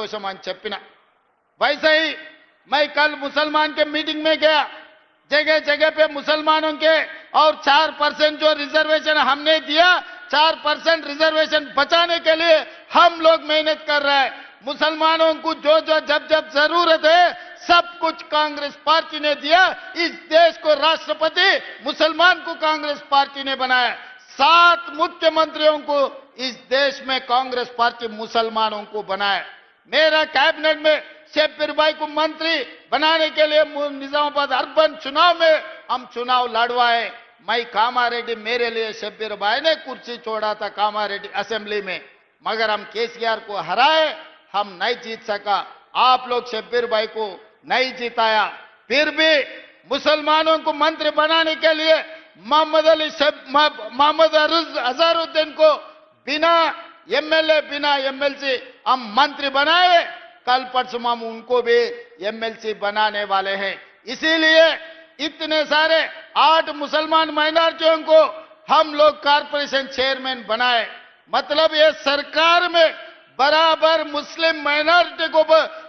సంతోషం అని చెప్పిన वैसे ही मैं कल मुसलमान के मीटिंग में गया जगह जगह पे मुसलमानों के और चार परसेंट जो रिजर्वेशन हमने दिया चार परसेंट रिजर्वेशन बचाने के लिए हम लोग मेहनत कर रहे हैं मुसलमानों को जो जो जब जब जरूरत है सब कुछ कांग्रेस पार्टी ने दिया इस देश को राष्ट्रपति मुसलमान को कांग्रेस पार्टी ने बनाया सात मुख्यमंत्रियों को इस देश में कांग्रेस पार्टी मुसलमानों को बनाया मेरा कैबिनेट में शेफिर भाई को मंत्री बनाने के लिए निजामाबाद अर्बन चुनाव में हम चुनाव लड़वाए। मैं कामारेड्डी, मेरे लिए शेफिर भाई ने कुर्सी छोड़ा था कामारेड्डी असेंबली में। मगर हम केसीआर को हराए, हम नहीं जीत सका। आप लोग शब्बीर भाई को नहीं जिताया। फिर भी मुसलमानों को मंत्री बनाने के लिए मोहम्मद अली मोहम्मद अजहरुद्दीन को बिना एमएलए बिना एमएलसी हम मंत्री बनाए, कल परसों हम उनको भी एमएलसी बनाने वाले हैं। इसीलिए इतने सारे आठ मुसलमान माइनॉरिटियों को हम लोग कारपोरेशन चेयरमैन बनाए। मतलब ये सरकार में बराबर मुस्लिम माइनॉरिटी को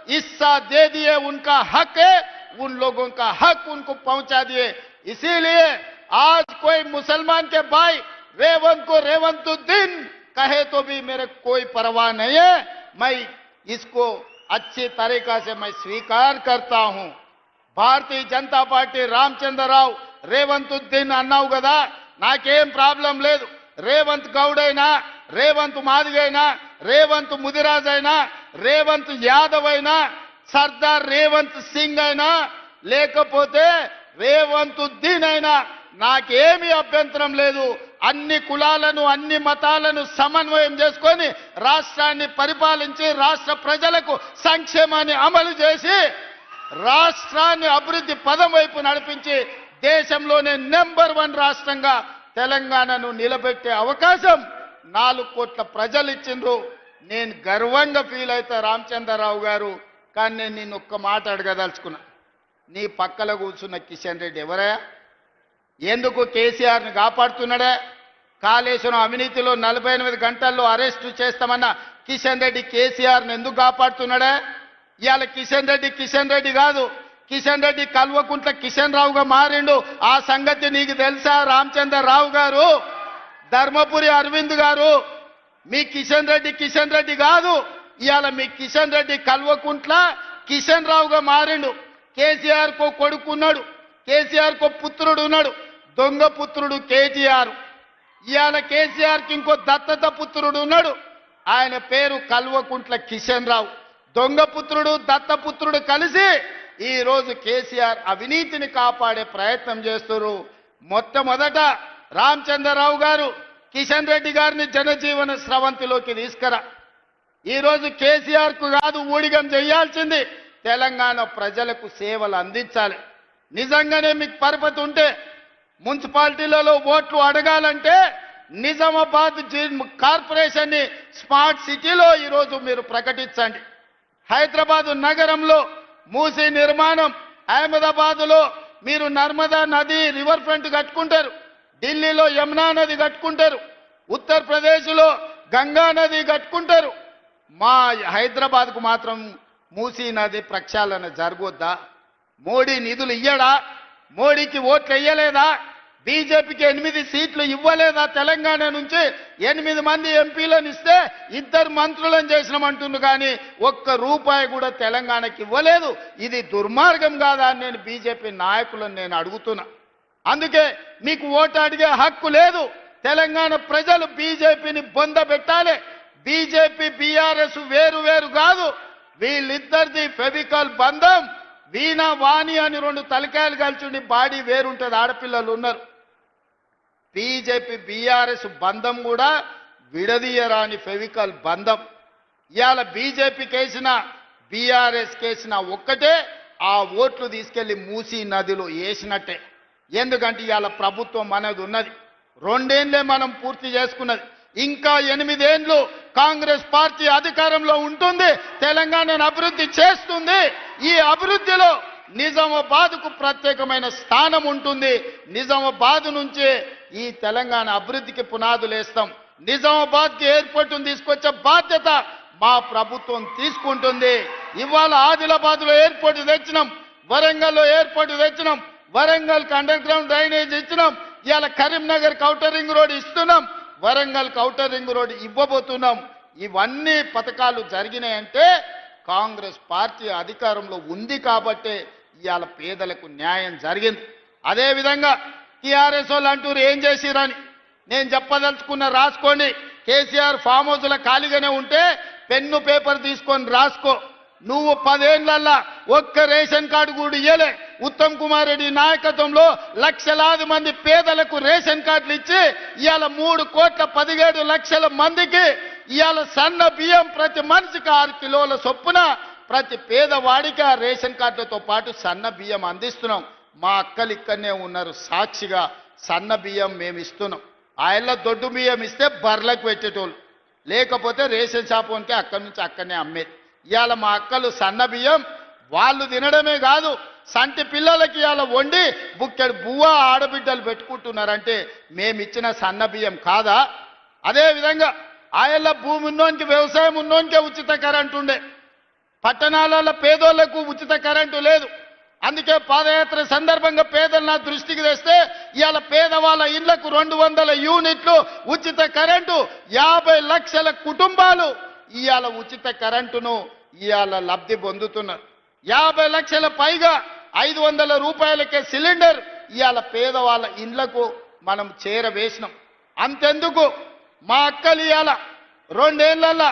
हिस्सा दे दिए, उनका हक है, उन लोगों का हक उनको पहुँचा दिए। इसीलिए आज कोई मुसलमान के भाई रेवंत को रेवंतुद्दीन कहे तो भी मेरे कोई परवाह नहीं है। मैं इसको अच्छी तरीका से मैं स्वीकार करता हूं భారతీయ జనతా పార్టీ రామచంద్రరావు రేవంత్ ఉద్దీన్ అన్నావు కదా నాకేం ప్రాబ్లం లేదు రేవంత్ గౌడ్ అయినా రేవంత్ మాదిగైనా రేవంత్ ముదిరాజ్ అయినా రేవంత్ యాదవ్ అయినా సర్దార్ రేవంత్ సింగ్ అయినా లేకపోతే రేవంత్ ఉద్దీన్ అయినా నాకేమీ అభ్యంతరం లేదు అన్ని కులాలను అన్ని మతాలను సమన్వయం చేసుకొని రాష్ట్రాన్ని పరిపాలించి రాష్ట్ర ప్రజలకు సంక్షేమాన్ని అమలు చేసి రాష్ట్రాన్ని అభివృద్ధి పదం వైపు నడిపించి దేశంలోనే నెంబర్ వన్ రాష్ట్రంగా తెలంగాణను నిలబెట్టే అవకాశం నాలుగు కోట్ల ప్రజలు ఇచ్చిండ్రు నేను గర్వంగా ఫీల్ అవుతా రామచంద్రరావు గారు. కానీ నేను నిన్ను ఒక్క మాట అడగదలుచుకున్నా. నీ పక్కల కూర్చున్న కిషన్ రెడ్డి ఎవరయ్యా? ఎందుకు కేసీఆర్ని కాపాడుతున్నాడే? కాళేశ్వరం అవినీతిలో నలభై ఎనిమిది గంటల్లో అరెస్టు చేస్తామన్న కిషన్ రెడ్డి కేసీఆర్ని ఎందుకు కాపాడుతున్నాడే? ఇవాళ కిషన్ రెడ్డి కిషన్ రెడ్డి కాదు. కిషన్ రెడ్డి కల్వకుంట్ల కిషన్ రావుగా మారిండు. ఆ సంగతి నీకు తెలుసా రామచంద్ర రావు గారు? ధర్మపురి అరవింద్ గారు. మీ కిషన్ రెడ్డి కిషన్ రెడ్డి కాదు. ఇవాళ మీ కిషన్ రెడ్డి కల్వకుంట్ల కిషన్ రావుగా మారిండు. కేసీఆర్ కో కొడుకున్నాడు. కేసీఆర్ కో పుత్రుడు ఉన్నాడు. దొంగ పుత్రుడు కేటీఆర్ ఇవాళ కేసీఆర్కి ఇంకో దత్తత పుత్రుడు ఉన్నాడు. ఆయన పేరు కల్వకుంట్ల కిషన్ రావు. దొంగ పుత్రుడు దత్తపుత్రుడు కలిసి ఈరోజు కేసీఆర్ అవినీతిని కాపాడే ప్రయత్నం చేస్తున్నారు మొట్టమొదట రామచంద్రరావు గారు కిషన్ రెడ్డి గారిని జనజీవన స్రవంతిలోకి తీసుకురా. ఈరోజు కేసీఆర్కు కాదు ఊడిగం చేయాల్సింది తెలంగాణ ప్రజలకు సేవలు అందించాలి. నిజంగానే మీకు పరపతి ఉంటే మున్సిపాలిటీలలో ఓట్లు అడగాలంటే నిజామాబాద్ కార్పొరేషన్ని స్మార్ట్ సిటీలో ఈరోజు మీరు ప్రకటించండి. హైదరాబాద్ నగరంలో మూసీ నిర్మాణం అహ్మదాబాద్లో మీరు నర్మదా నది రివర్ ఫ్రంట్ కట్టుకుంటారు ఢిల్లీలో యమునా నది కట్టుకుంటారు ఉత్తరప్రదేశ్లో గంగా నది కట్టుకుంటారు. మా హైదరాబాద్కు మాత్రం మూసీ నది ప్రక్షాళన జరగొద్దా? మోడీ నిధులు ఇయ్యడా? మోడీకి ఓట్లు ఇయ్యలేదా? బీజేపీకి ఎనిమిది సీట్లు ఇవ్వలేదా తెలంగాణ నుంచి? ఎనిమిది మంది ఎంపీలను ఇస్తే ఇద్దరు మంత్రులను చేసినామంటుండు కానీ ఒక్క రూపాయి కూడా తెలంగాణకి ఇవ్వలేదు. ఇది దుర్మార్గం కాదా అని నేను బీజేపీ నాయకులను నేను అడుగుతున్నా. అందుకే మీకు ఓటు అడిగే హక్కు లేదు. తెలంగాణ ప్రజలు బీజేపీని బొంద పెట్టాలి. బీజేపీ బీఆర్ఎస్ వేరు వేరు కాదు. వీళ్ళిద్దరిది ఫెవికల్ బంధం. వీణ వాణి అని రెండు తలకాయలు కలిసి బాడీ వేరుంటుంది. ఆడపిల్లలు ఉన్నారు. బీజేపీ బీఆర్ఎస్ బంధం కూడా విడదీయరాని ఫెవికల్ బంధం. ఇవాళ బీజేపీ కేసిన బీఆర్ఎస్ కేసిన ఒక్కటే ఆ ఓట్లు తీసుకెళ్ళి మూసీ నదిలో వేసినట్టే ఎందుకంటే ఇవాళ ప్రభుత్వం అనేది ఉన్నది. రెండేళ్ళే మనం పూర్తి చేసుకున్నది. ఇంకా ఎనిమిదేండ్లు కాంగ్రెస్ పార్టీ అధికారంలో ఉంటుంది తెలంగాణను అభివృద్ధి చేస్తుంది. ఈ అభివృద్ధిలో నిజామాబాద్కు ప్రత్యేకమైన స్థానం ఉంటుంది. నిజామాబాద్ నుంచే ఈ తెలంగాణ అభివృద్ధికి పునాదులు వేస్తాం. నిజామాబాద్కి తీసుకొచ్చే బాధ్యత మా ప్రభుత్వం తీసుకుంటుంది. ఇవాళ ఆదిలాబాద్లో ఎయిర్పోర్ట్ తెచ్చినాం. వరంగల్లో ఎయిర్పోర్ట్ తెచ్చినాం. వరంగల్ అండర్ గ్రౌండ్ డ్రైనేజ్ ఇచ్చినాం. ఇవాళ కరీంనగర్ కౌటర్ రింగ్ రోడ్ ఇస్తున్నాం. వరంగల్ కౌటర్ రింగ్ రోడ్ ఇవ్వబోతున్నాం. ఇవన్నీ పథకాలు జరిగినాయంటే కాంగ్రెస్ పార్టీ అధికారంలో ఉంది కాబట్టే ఇవాళ పేదలకు న్యాయం జరిగింది. అదేవిధంగా టీఆర్ఎస్ వాళ్ళు అంటూరు ఏం చేసిరని. నేను చెప్పదలుచుకున్న రాసుకోండి. కేసీఆర్ ఫామ్ హౌస్లో ఖాళీగానే ఉంటే పెన్ను పేపర్ తీసుకొని రాసుకో. నువ్వు పదేళ్ళల్లా ఒక్క రేషన్ కార్డు కూడా ఇయ్యలే. ఉత్తమ్ కుమార్ రెడ్డి నాయకత్వంలో లక్షలాది మంది పేదలకు రేషన్ కార్డులు ఇచ్చి ఇవాళ మూడు కోట్ల పదిహేడు లక్షల మందికి ఇవాళ సన్న బియ్యం ప్రతి మనిషికి ఆరు కిలోల చొప్పున ప్రతి పేదవాడికి ఆ రేషన్ కార్డులతో పాటు సన్న బియ్యం అందిస్తున్నాం. మా అక్కలు ఇక్కడనే ఉన్నారు. సాక్షిగా సన్న బియ్యం మేము ఇస్తున్నాం. ఆయన దొడ్డు బియ్యం ఇస్తే బర్లకు పెట్టేటోళ్ళు. లేకపోతే రేషన్ షాప్ ఉంటే అక్కడి నుంచి అక్కడనే అమ్మేది. ఇవాళ మా అక్కలు సన్న బియ్యం వాళ్ళు తినడమే కాదు సంటి పిల్లలకి ఇవాళ వండి బుక్కెడు బువ్వ ఆడబిడ్డలు పెట్టుకుంటున్నారంటే మేమిచ్చిన సన్న బియ్యం కాదా? అదేవిధంగా ఆయన ఆయల్ల భూమి ఉన్నోనికి వ్యవసాయం ఉన్నోనికే ఉచిత కరెంటు ఉండే. పట్టణాలలో పేదోళ్ళకు ఉచిత కరెంటు లేదు. అందుకే పాదయాత్ర సందర్భంగా పేదలు నా దృష్టికి తెస్తే ఇవాళ పేదవాళ్ళ ఇళ్ళకు రెండు వందల యూనిట్లు ఉచిత కరెంటు యాభై లక్షల కుటుంబాలు ఇవాళ ఉచిత కరెంటును ఇవాళ లబ్ధి పొందుతున్నారు. యాభై లక్షల పైగా ఐదు వందల రూపాయలకే సిలిండర్ ఇవాళ పేదవాళ్ళ ఇండ్లకు మనం చేరవేసినాం. అంతెందుకు? మా అక్కలు ఇవాళ రెండేళ్ళలో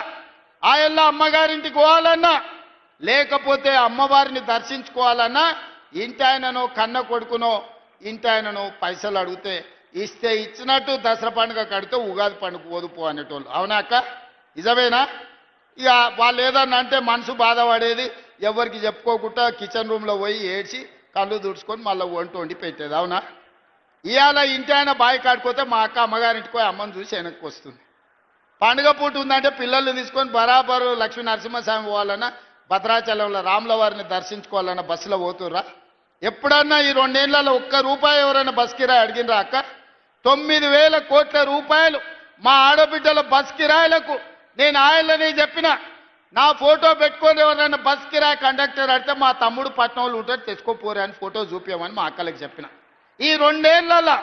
ఆయల్ల అమ్మగారింటికి పోవాలన్నా లేకపోతే అమ్మవారిని దర్శించుకోవాలన్నా ఇంటాయననో కన్న కొడుకునో ఇంటాయననో పైసలు అడిగితే ఇస్తే ఇచ్చినట్టు దసరా పండుగ కడితే ఉగాది పండుగ ఓదుపు అనేటోళ్ళు. అవునా అక్క? నిజమేనా? ఇక వాళ్ళు ఏదన్నా అంటే మనసు బాధపడేది ఎవరికి చెప్పుకోకుండా కిచెన్ రూమ్లో పోయి ఏడ్చి కళ్ళు తుడుచుకొని మళ్ళీ వంట వండి పెట్టేది. అవునా? ఇవాళ ఇంటి ఆయన బావి కాడిపోతే మా అక్క అమ్మగారింటికి పోయి అమ్మని చూసి వెనక్కి వస్తుంది. పండుగ పూట ఉందంటే పిల్లల్ని తీసుకొని బరాబరు లక్ష్మీ నరసింహస్వామి పోవాలన్నా భద్రాచలంలో రాముల వారిని దర్శించుకోవాలన్న బస్సులో పోతుర్రా? ఎప్పుడన్నా ఈ రెండేళ్ళలో ఒక్క రూపాయి ఎవరైనా బస్ కిరాయి అడిగినరా అక్క? తొమ్మిది వేల కోట్ల రూపాయలు మా ఆడబిడ్డల బస్ కిరాయిలకు నేను ఆయననే చెప్పిన. నా ఫోటో పెట్టుకొని ఎవరైనా బస్ కిరాయి కండక్టర్ అడితే మా తమ్ముడు పట్నంలో ఉంటాడు తెచ్చుకోపోరే అని ఫోటో చూపించమని మా అక్కలకి చెప్పిన. ఈ రెండేళ్ళలో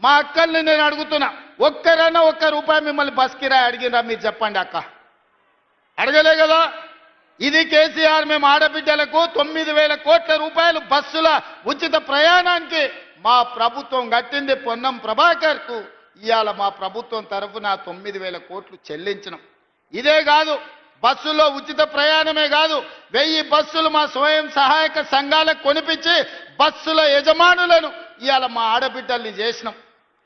మా అక్కల్ని నేను అడుగుతున్నా. ఒక్కరైనా ఒక్క రూపాయి మిమ్మల్ని బస్ కిరాయి అడిగినరా మీరు చెప్పండి అక్క. అడగలే కదా? ఇది కేసీఆర్ మేము ఆడబిడ్డలకు తొమ్మిది వేల కోట్ల రూపాయలు బస్సుల ఉచిత ప్రయాణానికి మా ప్రభుత్వం కట్టింది పొన్నం ప్రభాకర్కు. ఇవాళ మా ప్రభుత్వం తరఫున తొమ్మిది వేల కోట్లు చెల్లించడం ఇదే కాదు బస్సులో ఉచిత ప్రయాణమే కాదు వెయ్యి బస్సులు మా స్వయం సహాయక సంఘాలకు కొనిపించి బస్సుల యజమానులను ఇవాళ మా ఆడబిడ్డల్ని చేసినాం.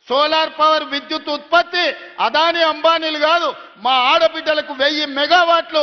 సోలార్ పవర్ విద్యుత్ ఉత్పత్తి అదాని అంబానీలు కాదు మా ఆడబిడ్డలకు వెయ్యి మెగావాట్లు